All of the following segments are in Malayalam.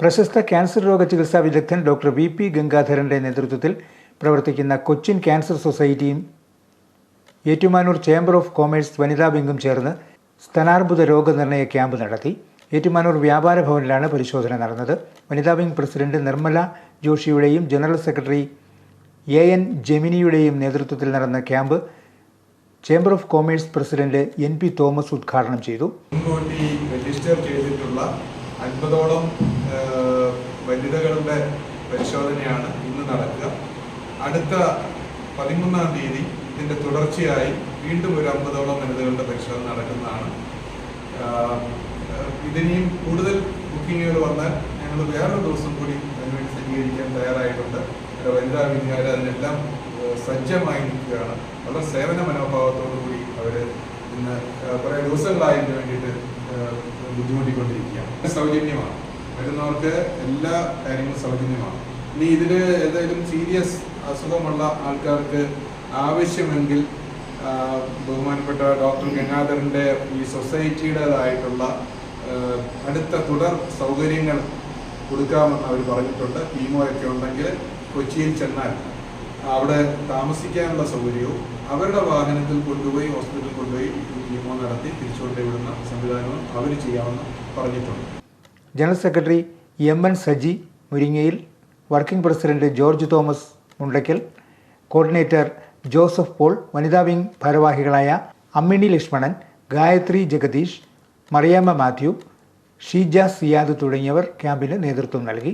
പ്രശസ്ത ക്യാൻസർ രോഗ ചികിത്സാ വിദഗ്ധൻ ഡോക്ടർ വി പി ഗംഗാധരന്റെ നേതൃത്വത്തിൽ പ്രവർത്തിക്കുന്ന കൊച്ചിൻ ക്യാൻസർ സൊസൈറ്റിയും ഏറ്റുമാനൂർ ചേംബർ ഓഫ് കോമേഴ്സ് വനിതാ വിംഗും ചേർന്ന് സ്തനാർബുദ രോഗനിർണയ ക്യാമ്പ് നടത്തി. ഏറ്റുമാനൂർ വ്യാപാര ഭവനിലാണ് പരിശോധന നടന്നത്. വനിതാ വിംഗ് പ്രസിഡന്റ് നിർമ്മല ജോഷിയുടെയും ജനറൽ സെക്രട്ടറി എ എൻ ജെമിനിയുടെയും നേതൃത്വത്തിൽ നടന്ന camp chamber of commerce president N P Thomas ഉദ്ഘാടനം ചെയ്തു. രജിസ്റ്റർ ചെയ്തിട്ടുള്ള അൻപതോളം വനിതകളുടെ പരിശോധനയാണ് ഇന്ന് നടക്കുക. അടുത്ത പതിമൂന്നാം തീയതി ഇതിന്റെ തുടർച്ചയായി വീണ്ടും ഒരു അമ്പതോളം വനിതകളുടെ പരിശോധന നടക്കുന്നതാണ്. ഇതിനെയും കൂടുതൽ ബുക്കിങ്ങുകൾ വന്നാൽ ഞങ്ങൾ വേറൊരു ദിവസം കൂടി അതിനുവേണ്ടി സജ്ജീകരിക്കാൻ തയ്യാറായിട്ടുണ്ട്. വനിതാ വിദ്യാലയം അതിനെല്ലാം സജ്ജമായി നിൽക്കുകയാണ്. വളരെ സേവന മനോഭാവത്തോടു കൂടി അവർ ഇന്ന് കുറേ ദിവസങ്ങളായി ഇതിന് വേണ്ടിയിട്ട് ബുദ്ധിമുട്ടിക്കൊണ്ടിരിക്കുകയാണ്. സൗജന്യമാണ്. വരുന്നവർക്ക് എല്ലാ കാര്യങ്ങളും സൗജന്യമാണ്. ഇനി ഇതിൽ ഏതെങ്കിലും സീരിയസ് അസുഖമുള്ള ആൾക്കാർക്ക് ആവശ്യമെങ്കിൽ ബഹുമാനപ്പെട്ട ഡോക്ടർ ഗംഗാധരന്റെ ഈ സൊസൈറ്റിയുടേതായിട്ടുള്ള അടുത്ത തുടർ സൗകര്യങ്ങൾ കൊടുക്കാമെന്ന് അവർ പറഞ്ഞിട്ടുണ്ട്. കീമോയൊക്കെ ഉണ്ടെങ്കിൽ കൊച്ചിയിൽ ചെന്നാൽ അവിടെ താമസിക്കാനുള്ള സൗകര്യവും അവരുടെ വാഹനത്തിൽ കൊണ്ടുപോയി ഹോസ്പിറ്റലിൽ കൊണ്ടുപോയി കീമോ നടത്തി തിരിച്ചുകൊണ്ടേ വിടുന്ന സംവിധാനവും അവർ ചെയ്യാമെന്ന് പറഞ്ഞിട്ടുണ്ട്. General secretary M N Saji Muringayil working president George Thomas Mundakkal coordinator Joseph Paul വനിതാ വിംഗ് ഭാരവാഹികളായ അമ്മിണി ലക്ഷ്മണൻ ഗായത്രി ജഗദീഷ് മറിയാമ്മ മാത്യു ഷീജ സിയാദ് തുടങ്ങിയവർ ക്യാമ്പിന് നേതൃത്വം നൽകി.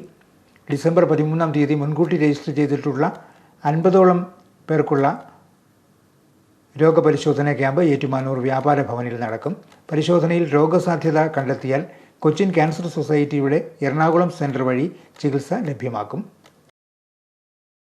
ഡിസംബർ പതിമൂന്നാം തീയതി മുൻകൂട്ടി രജിസ്റ്റർ ചെയ്തിട്ടുള്ള അൻപതോളം പേർക്കുള്ള രോഗപരിശോധന ക്യാമ്പ് ഏറ്റുമാനൂർ വ്യാപാര ഭവനിൽ നടക്കും. പരിശോധനയിൽ രോഗസാധ്യത കണ്ടെത്തിയാൽ കൊച്ചിൻ ക്യാൻസർ സൊസൈറ്റിയുടെ എറണാകുളം സെന്റർ വഴി ചികിത്സ ലഭ്യമാക്കും.